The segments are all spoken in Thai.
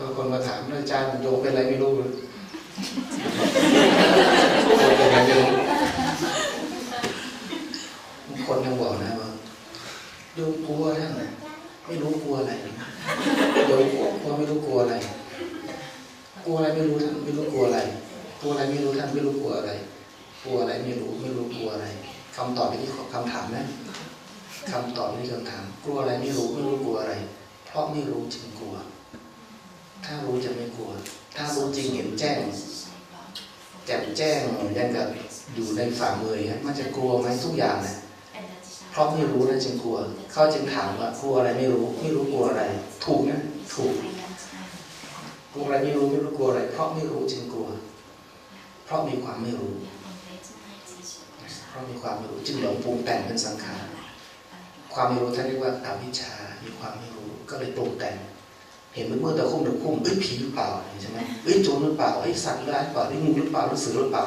บางคนมาถามอาจารย์โยมเป็นอะไรไม่รู้เลยโยมเป็นอะไรไม่รู้คนยังบอกนะว่าโยมกลัวท่านนะไม่รู้กลัวอะไรโยมกลัวกลัวไม่รู้กลัวอะไร กลัวอะไรไม่รู้ท่านไม่รู้กลัวอะไรกลัวอะไรไม่รู้ท่านไม่รู้กลัวอะไรกลัวอะไรไม่รู้ไม่รู้กลัวอะไรคำตอบไปที่คำถามนะคำตอบไปที่คำถาม กลัวอะไรไม่รู้ไม่รู้กลัวอะไร เพราะไม่รู้จึงกลัว ถ้ารู้จะไม่กลัว ถ้ารู้จริงเห็นแจ้งแจ่มแจ้งยังกับอยู่ในฝ่ามือฮะมันจะกลัวไหมทุกอย่างนะเพราะไม่รู้นะจึงกลัว เขาจึงถามว่ากลัวอะไรไม่รู้ ไม่รู้กลัวอะไร ถูกนะถูกกลัวอะไรไม่รู้ไม่รู้กลัวอะไร เพราะไม่รู้จึงกลัว เพราะมีความไม่รู้ เพราะมีความไม่รู้จึงหลงปรุงแต่งเป็นสังขารความไม่รู้ท่านเรียกว่าอวิชชา มีความไม่รู้ก็เลยปรุงแต่ง เห็นมันมืดแต่คุ้มแต่คุ้มเอ้ยผีหรือเปล่าใช่ไหมเอ้ยโจรหรือเปล่าเอ้ยสัตว์ร้ายหรือเปล่าเอ้ยงูหรือเปล่าหรือเสือหรือเปล่า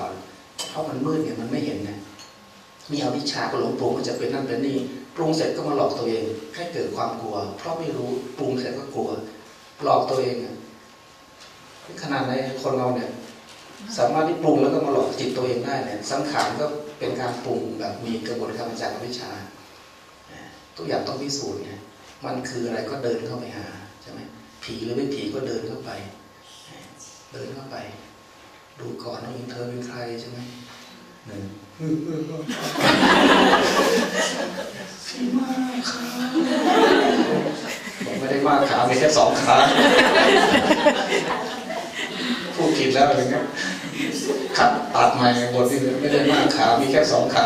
เพราะมันมืดเนี่ยมันไม่เห็นไงมีอวิชชาก็หลงปรุงมันจะเป็นนั่นเป็นนี่ปรุงเสร็จก็มาหลอกตัวเองให้เกิดความกลัว เพราะไม่รู้ปรุงเสร็จก็กลัว หลอกตัวเองขนาดในคนเราเนี่ย สามารถที่ปรุงแล้วก็มาหลอกจิตตัวเองได้เนี่ยสังขารก็เป็นการปรุงแบบมีกระบวนการมาจากอวิชชาทุกอย่างต้องพิสูจน์ไงมันคืออะไรก็เดินเข้าไปหาใช่ไหม ผีหรือไม่ผีก็เดินเข้าไป เดินเข้าไป ดูก่อนว่าอินเธอเป็นใครใช่ไหมหนึ่งมาขาบอกไม่ได้มากขามีแค่สองขาพูดผิดแล้วอะไรเงี้ยขัดตัดใหม่บทที่ไม่ได้มากขามีแค่สองขา